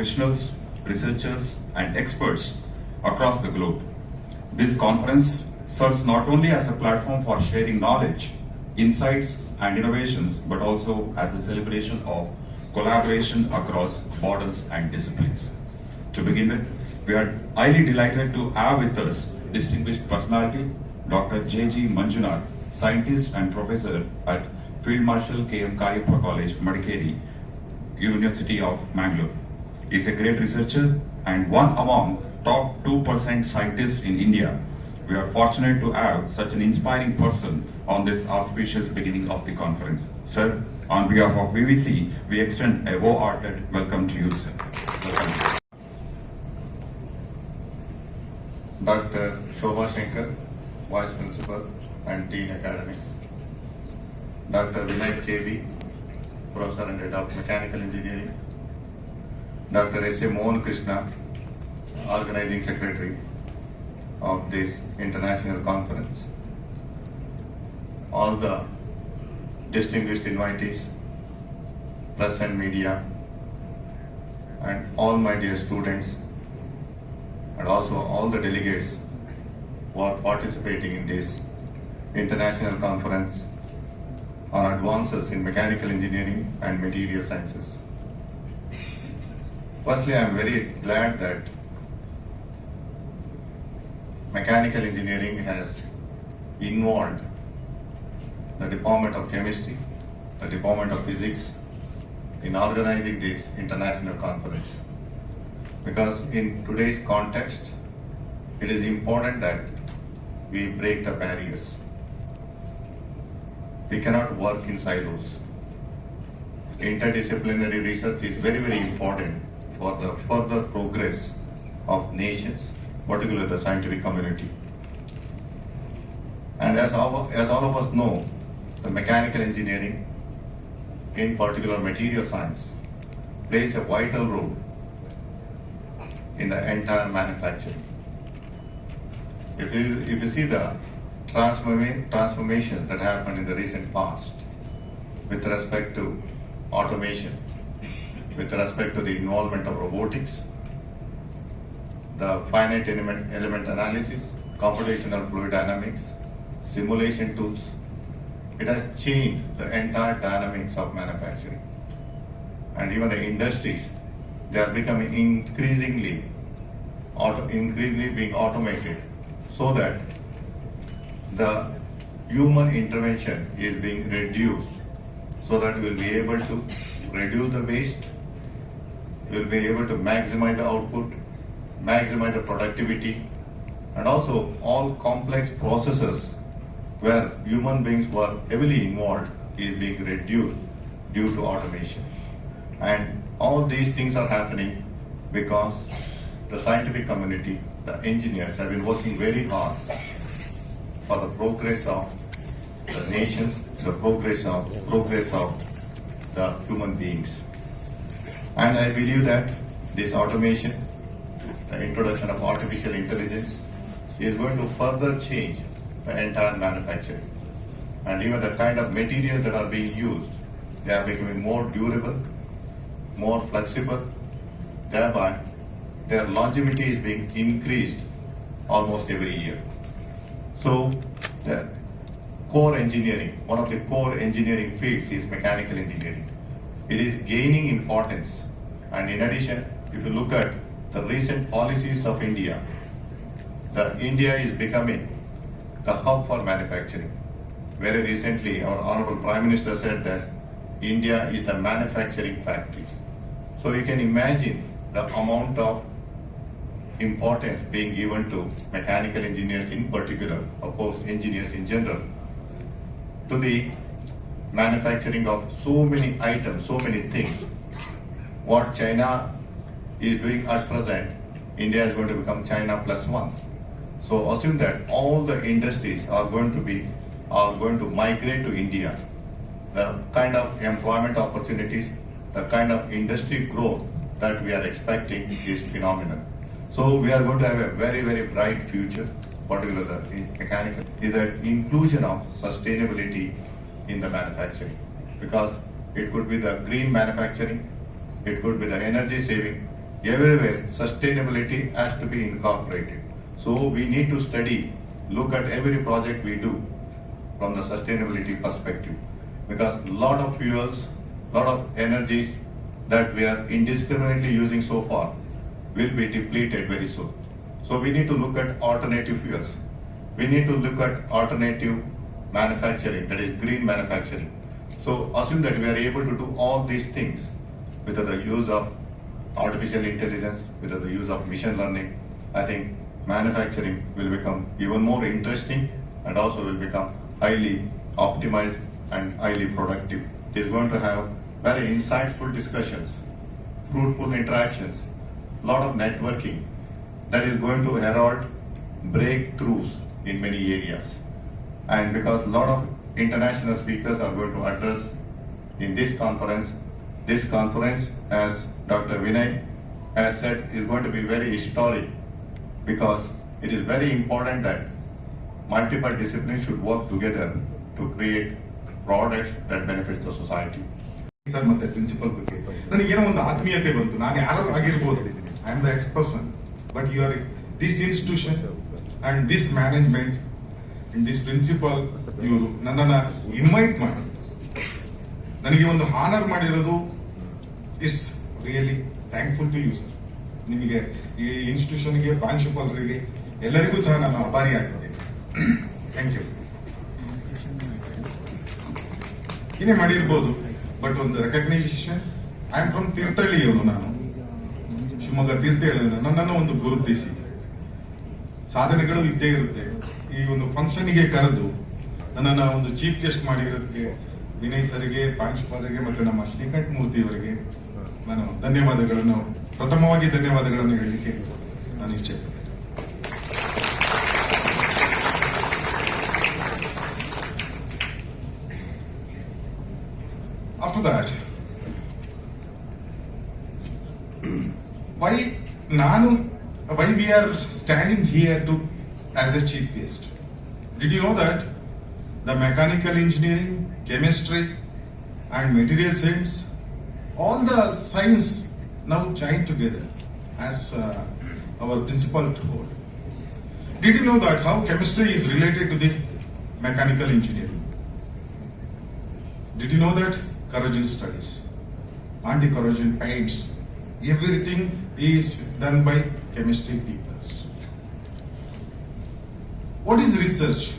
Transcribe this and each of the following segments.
professionals, researchers, and experts across the globe. This conference serves not only as a platform for sharing knowledge, insights, and innovations, but also as a celebration of collaboration across borders and disciplines. To begin with, we are highly delighted to have with us distinguished personality, Dr. J.G. Manjunath, scientist and professor at Field Marshal K.M. Kariappa College, Madikeri, University of Mangalore. Is a great researcher and one among top 2% scientists in India. We are fortunate to have such an inspiring person on this auspicious beginning of the conference. Sir, on behalf of VVC, we extend a warm-hearted welcome to you, sir. Welcome. Dr. Shobha Shankar, Vice Principal and Dean Academics. Dr. Vinay KV, Professor and Head of Mechanical Engineering. Dr. S. A. Mohan Krishna, Organizing Secretary of this international conference. All the distinguished invitees, press and media, and all my dear students and also all the delegates who are participating in this international conference on advances in mechanical engineering and material sciences. Firstly, I am very glad that mechanical engineering has involved the Department of Chemistry, the Department of Physics in organizing this international conference because in today's context, it is important that we break the barriers. We cannot work in silos. Interdisciplinary research is very, very important for the further progress of nations, particularly the scientific community. And as all, as all of us know, the mechanical engineering, in particular material science, plays a vital role in the entire manufacturing. If you, if you see the transforma- transformations that happened in the recent past with respect to automation, with respect to the involvement of robotics, the finite element, element analysis, computational fluid dynamics, simulation tools, it has changed the entire dynamics of manufacturing. And even the industries, they are becoming increasingly auto, increasingly being automated so that the human intervention is being reduced so that we will be able to reduce the waste, we will be able to maximize the output, maximize the productivity, and also all complex processes where human beings were heavily involved is being reduced due to automation. And all these things are happening because the scientific community, the engineers have been working very hard for the progress of the nations, the progress of progress of the human beings. And I believe that this automation, the introduction of artificial intelligence, is going to further change the entire manufacturing. And even the kind of materials that are being used, they are becoming more durable, more flexible, thereby their longevity is being increased almost every year. So, the core engineering, one of the core engineering fields is mechanical engineering. It is gaining importance. And in addition, if you look at the recent policies of India, the India is becoming the hub for manufacturing. Very recently, our Honorable Prime Minister said that India is the manufacturing factory. So you can imagine the amount of importance being given to mechanical engineers in particular, of course, engineers in general, to the manufacturing of so many items, so many things. What China is doing at present, India is going to become China plus one. So assume that all the industries are going to be, are going to migrate to India. The kind of employment opportunities, the kind of industry growth that we are expecting is phenomenal. So we are going to have a very, very bright future, particularly in mechanical, is the inclusion of sustainability in the manufacturing. Because it could be the green manufacturing, it could be the energy saving, everywhere sustainability has to be incorporated. So we need to study, look at every project we do from the sustainability perspective. Because a lot of fuels, lot of energies that we are indiscriminately using so far will be depleted very soon. So we need to look at alternative fuels. We need to look at alternative manufacturing, that is green manufacturing. So assume that we are able to do all these things with the use of artificial intelligence, with the use of machine learning. I think manufacturing will become even more interesting and also will become highly optimized and highly productive. It is going to have very insightful discussions, fruitful interactions, lot of networking that is going to herald breakthroughs in many areas And because a lot of international speakers are going to address in this conference, this conference, as Dr. Vinay has said, is going to be very historic because it is very important that multiple disciplines should work together to create products that benefit the society. Sir ಮತ್ತೆ principal ಬಗ್ಗೆ ನನಗೇನೋ ಒಂದು ಆತ್ಮೀಯತೆ ಬಂತು ನಾನು ಯಾರೋ ಆಗಿರ್ಬೋದು I am the ex person but you are this institution and this management and this principal ಇವರು ನನ್ನನ್ನು ಇನ್ವೈಟ್ ಮಾಡಿ. ನನಗೆ ಒಂದು ಹಾನರ್ ಮಾಡಿರೋದು it's really thankful to you sir ನಿಮಗೆ ಈ ಇನ್ಸ್ಟಿಟ್ಯೂಷನ್ಗೆ ಪ್ರಾಂಶುಪಾಲರಿಗೆ ಎಲ್ಲರಿಗೂ ಸಹ ನಾನು ಆಭಾರಿ ಆಗಿದ್ದೇನೆ ಥ್ಯಾಂಕ್ ಯು ಏನೇ ಮಾಡಿರ್ಬೋದು ಬಟ್ ಒಂದು ರೆಕಗ್ನೈಸೇಷನ್ ಐ ಆಮ್ ಫ್ರಮ್ ಇವರು ನಾನು. ಶಿವಮೊಗ್ಗ ತೀರ್ಥಹಳ್ಳಿ ನನ್ನನ್ನು ಒಂದು ಗುರುತಿಸಿ. ಸಾಧನೆಗಳು ಇದ್ದೇ ಇರುತ್ತೆ. ಈ ಒಂದು ಫಂಕ್ಷನ್ಗೆ ಕರೆದು ನನ್ನನ್ನ ಒಂದು ಚೀಫ್ ಗೆಸ್ಟ್ ಮಾಡಿರೋದಕ್ಕೆ ವಿನಯ್ ಸರ್ಗೆ, ಪ್ರಾಂಶುಪಾಲರಿಗೆ ಮತ್ತೆ ನಮ್ಮ ಶ್ರೀಕಂಠ ಮೂರ್ತಿ ಅವರಿಗೆ ನಾನು ಧನ್ಯವಾದಗಳನ್ನು, ಪ್ರಥಮವಾಗಿ ಧನ್ಯವಾದಗಳನ್ನು ಹೇಳಲಿಕ್ಕೆ ನಾನು ಇಚ್ಛೆ that, why ನಾನು why we are standing here to as a chief guest. Did you know that the mechanical engineering chemistry and material science all the science now joined together as uh, our principal told did you know that how chemistry is related to the mechanical engineering? Did you know that corrosion studies, anti-corrosion paints, everything is done by chemistry people. What is research?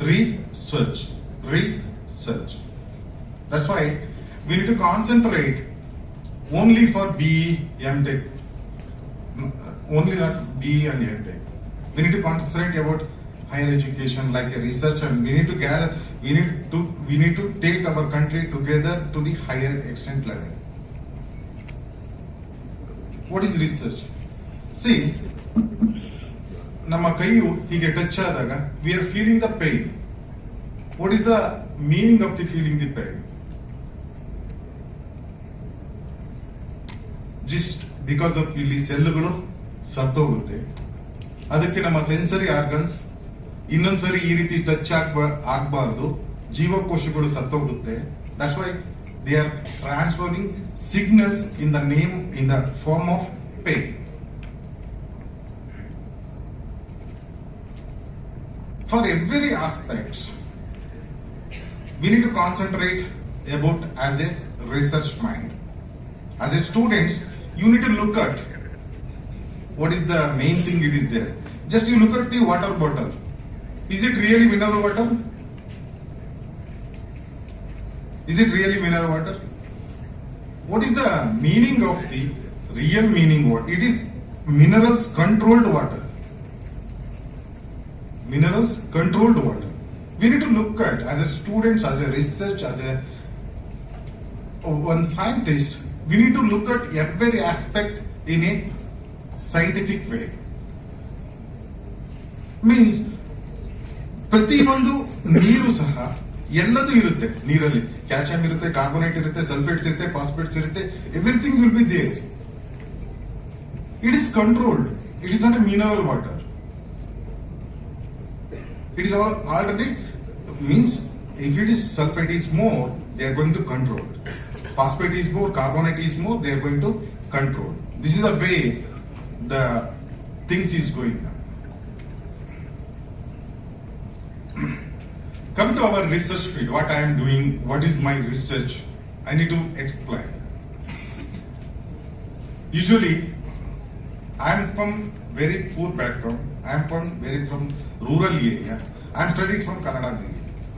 Research. Research. That's why we need to concentrate only for BE, MTech, uh, only not BE and MTech. We need to concentrate about higher education like a research and we need to gather, we need to, we need to take our country together to the higher extent level. What is research? See, ನಮ್ಮ ಕೈಯು ಹೀಗೆ touch ಆದಾಗ we are feeling the pain what is the meaning of the feeling the pain just because of ಇಲ್ಲಿ ಸೆಲ್ಗಳು ಸತ್ತೋಗುತ್ತೆ. ಅದಕ್ಕೆ ನಮ್ಮ sensory organs ಇನ್ನೊಂದ್ಸರಿ ಈ ರೀತಿ ಟಚ್ ಆಗ್ಬಾ, ಆಗ್ಬಾರ್ದು. ಜೀವಕೋಶಗಳು ಸತ್ತೋಗುತ್ತೆ. That's why they are transferring signals in the name in the form of pain for every aspect we need to concentrate about as a research mind. As a students, you need to look at what is the main thing it is there. Just you look at the water bottle. Is it really mineral water? Is it really mineral water? What is the meaning of the real meaning? What it is minerals controlled water. Minerals controlled water. We need to look at as a students, as a research, as a one scientist. We need to look at every aspect in a scientific way. Means ಪ್ರತಿಯೊಂದು ನೀರು ಸಹ ಎಲ್ಲದೂ ಇರುತ್ತೆ ನೀರಲ್ಲಿ calcium ಇರುತ್ತೆ carbonate ಇರುತ್ತೆ sulphates ಇರುತ್ತೆ phosphates ಇರುತ್ತೆ everything will be there it is controlled it is not a mineral water It is all already means if it is sulfate is more, they are going to control. Phosphate is more, carbonate is more, they are going to control. This is the way the things is going on. Come to our research field, what I am doing, what is my research, I need to explain. Usually, I am from very poor background i am from very from rural area. I am studied from kannada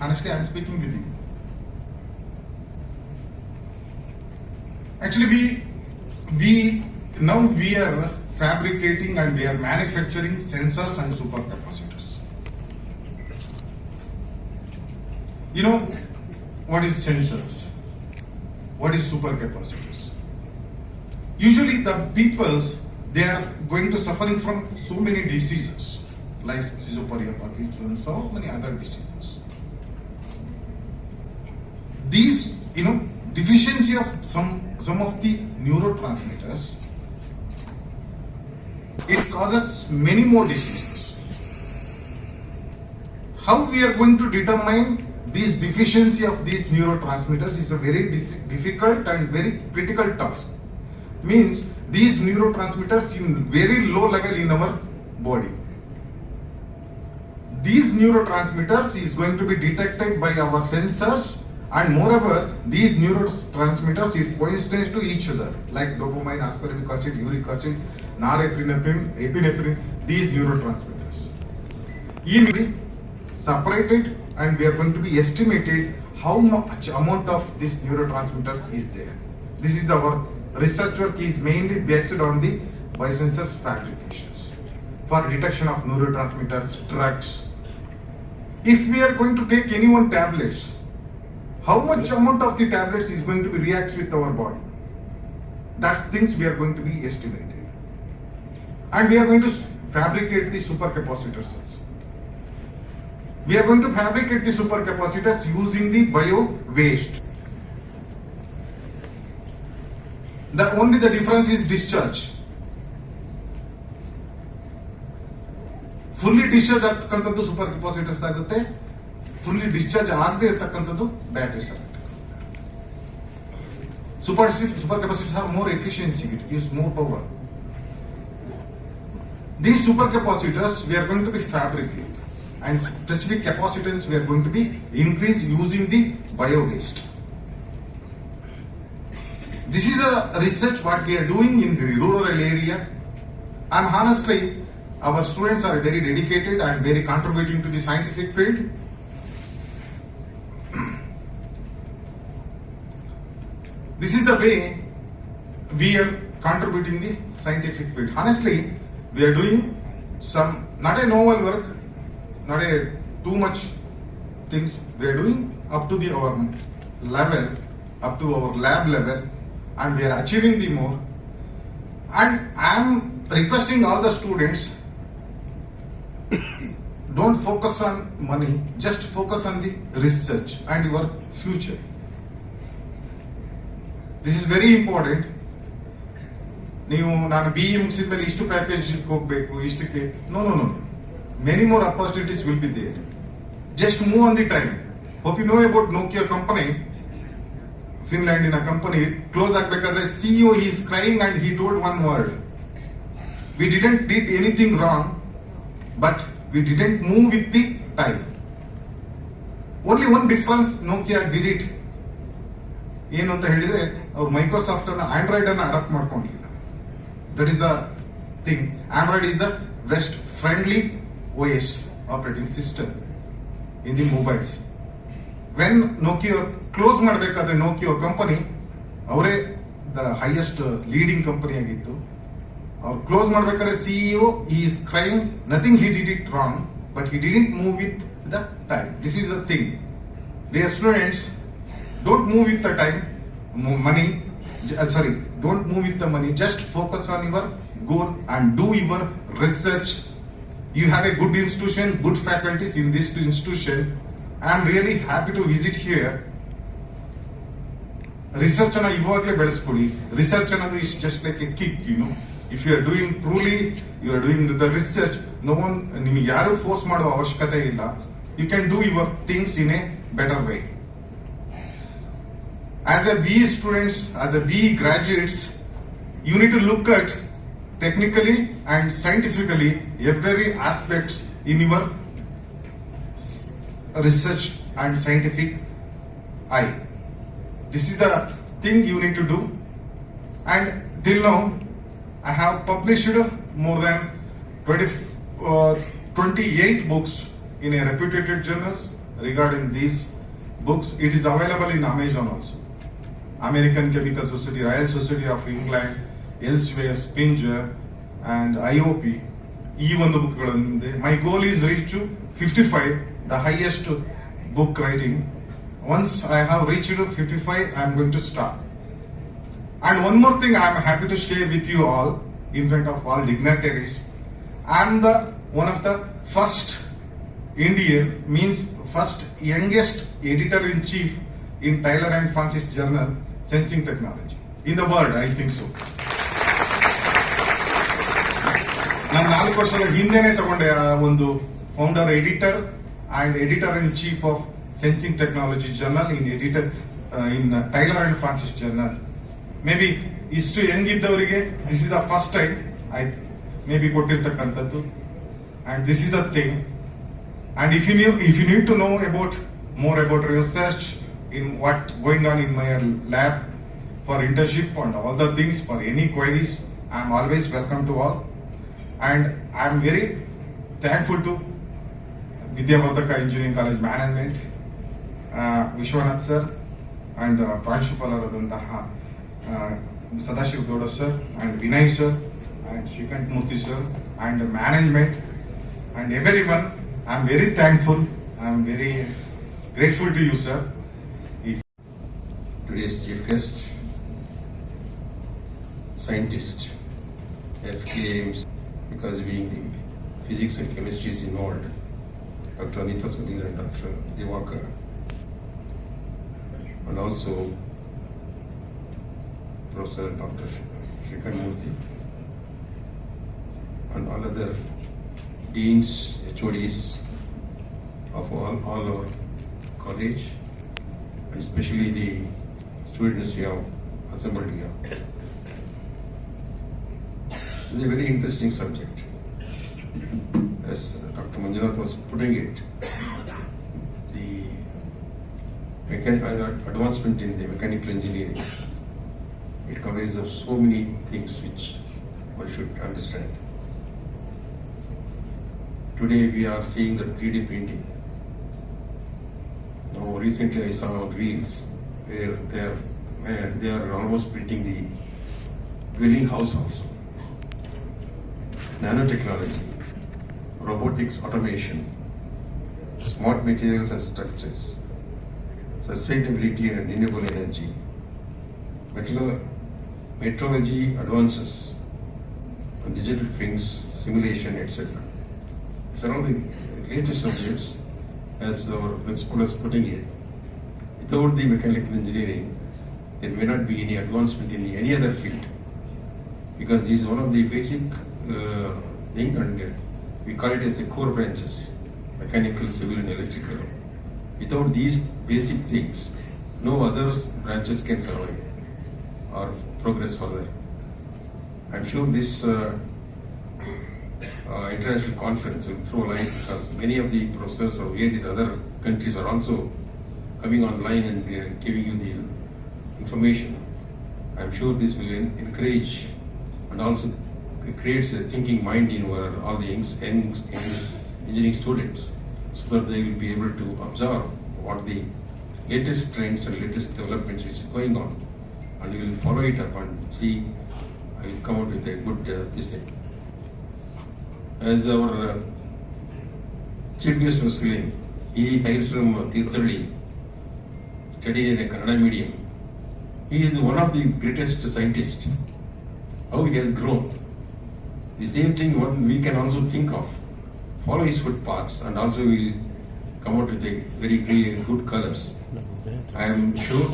honestly i am speaking with you. Actually we we now we are fabricating and we are manufacturing sensors and supercapacitors. You know what is sensors? What is supercapacitors? Usually the peoples they are going to suffering from so many diseases like schizophrenia parkinson's so many other diseases. These you know deficiency of some some of the neurotransmitters it causes many more diseases. How we are going to determine this deficiency of these neurotransmitters is a very difficult and very critical task. Means these neurotransmitters in very low level in our body. These neurotransmitters is going to be detected by our sensors and moreover these neurotransmitters is coincident to each other like dopamine ascorbic acid uric acid norepinephrine epinephrine these neurotransmitters. In separated and we are going to be estimated how much amount of this neurotransmitters is there. This is our research work is mainly based on the biosensors fabrications for detection of neurotransmitters drugs. If we are going to take any one tablets how much amount of the tablets is going to be reacts with our body? That's things we are going to be estimated and we are going to fabricate the supercapacitors also. we are going to fabricate the supercapacitors using the bio waste the only the difference is discharge fully discharge ಆಗ್ತಕ್ಕಂಥದ್ದು super capacitors ಆಗುತ್ತೆ fully discharge ಆಗದೆ ಇರ್ತಕ್ಕಂಥದ್ದು batteries ಆಗುತ್ತೆ super super capacitors are more efficiency it use more power These supercapacitors we are going to be fabricated and specific capacitance we are going to be increased using the bio waste. A research what we are doing in the rural area and honestly our students are very dedicated and very contributing to the scientific field. This is the way we are contributing the scientific field. Honestly, we are doing some not a novel work, not a too much things. We are doing up to the our level, up to our lab level, and we are achieving the more. And I am requesting all the students don't focus on money, just focus on the research and your future. This is very important. ನೀವು ನಾನು B E ಮುಗಿಸಿದ ಮೇಲೆ ಇಷ್ಟು package ಹೋಗಬೇಕು ಇಷ್ಟಕ್ಕೆ no no no many more opportunities will be there just move on the time hope you know about Nokia company ಫಿನ್ಲ್ಯಾಂಡಿನ company close ಆಗ್ಬೇಕಾದ್ರೆ CEO is crying and he told one word we didn't did anything wrong but we didn't move with the time only one difference Nokia did it ಏನು ಅಂತ ಹೇಳಿದ್ರೆ, ಅವ್ರು Microsoft ಅನ್ನ Android ಅನ್ನ adapt ಮಾಡ್ಕೊಂಡಿಲ್ಲ. That is the thing Android is the best friendly O S operating system in the mobiles when Nokia close ಮಾಡಬೇಕಾದ್ರೆ Nokia company ಅವರೇ the highest leading company ಆಗಿತ್ತು. ಅವ್ರು ಕ್ಲೋಸ್ ಮಾಡಬೇಕಾದ್ರೆ CEO is crying nothing he did it wrong but he didn't move with the time this is a thing they students don't move with the time money sorry don't move with the money just focus on your goal and do your research you have a good institution good faculties in this institution I am really happy to visit here research ಅನ್ನ ಇವಾಗಲೇ ಬೆಳೆಸ್ಕೊಳ್ಳಿ. Research ಅನ್ನೋದು is just like a kick you know if you are doing truly you are doing the research no one ನಿಮ್ಗೆ ಯಾರು force ಮಾಡುವ ಅವಶ್ಯಕತೆ ಇಲ್ಲ. You can do your things in a better way as a B students as a B graduates you need to look at technically and scientifically every aspects in your research and scientific I This is the thing you need to do. And till now, I have published more than 20, uh, 28 books in a reputed journals regarding these books. It is available in Amazon also. American Chemical Society, Royal Society of England, Elsewhere, Spinger, and IOP. ಈ ಒಂದು ಬುಕ್ಗಳಿಂದ my goal is reach to fifty five the highest book writing I have reach to fifty five I am going to And one more thing I am happy to share with you all, in front of all dignitaries. I am the one of the first Indian, means first youngest editor in Tyler and Francis Journal, Sensing Technology. In the world, I think so. ನಾನು ನಾಲ್ಕು ವರ್ಷದ ಹಿಂದೆನೆ ತಗೊಂಡೆ ಒಂದು founder editor and editor in chief of Sensing Technology Journal, in edited uh, in uh, Tyler and Francis Journal. Maybe ಇಷ್ಟು ಹೆಂಗಿದ್ದವರಿಗೆ this is the first time ಆಯ್ತು maybe ಕೊಟ್ಟಿರ್ತಕ್ಕಂಥದ್ದು. And this is the thing and if you if you need to know about more about research in what going on in my lab for internship and all the things for any queries I am always welcome to all and I am very thankful to Vidyavardhaka engineering college management Management, uh, Vishwanath sir, and uh, ಪ್ರಾಂಶುಪಾಲರಾದಂತಹ uh, Sadashiva Gowda sir and Vinay sir, and Shrikant Murthy sir, and management, and everyone. I'm very thankful. I'm very grateful to you, sir. If Today's chief guest, scientist, FKMs, because being the physics and chemistry is involved, Dr. Anita Sudhir and Dr. Devakar, and also Professor Dr. Murthy, and all other deans, HODs of all, all our college, and especially the students we have assembled here. It's a very interesting subject. As Dr. Manjunath was putting it, the mechan- uh, advancement in the mechanical engineering, it covers of so many things which one should understand. Today we are seeing the 3D printing. Now recently I saw reels where they are, uh, they are almost printing the dwelling house also. Nanotechnology, robotics automation, smart materials and structures, sustainability and renewable energy, metrology advances, and digital twins, simulation, etc. These are all the latest subjects, as our principal is putting it. Without the mechanical engineering, there may not be any advancement in any other field. Because this is one of the basic uh, thing and we call it as the core branches, mechanical, civil and electrical. Without these basic things, no other branches can survive or progress further. I'm sure this uh, uh, international conference will throw light because many of the professors engaged in other countries are also coming online and uh, giving you the information. I'm sure this will encourage and also creates a thinking mind in all the young, young engineering students so that they will be able to observe what the latest trends and latest developments is going on and you will follow it up and see I will come out with a good uh, this thing. As our uh, chief guest was saying, he hails from Tirthalli, studied in a Kannada medium. He is one of the greatest scientists. How he has grown. The same thing what we can also think of. Follow his footpaths and also will come out with a very good colors. I am sure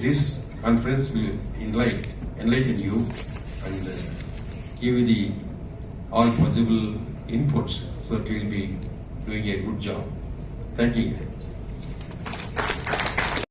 this conference will enlighten, enlighten you and uh, give you the all possible inputs so that you will be doing a good job. Thank you.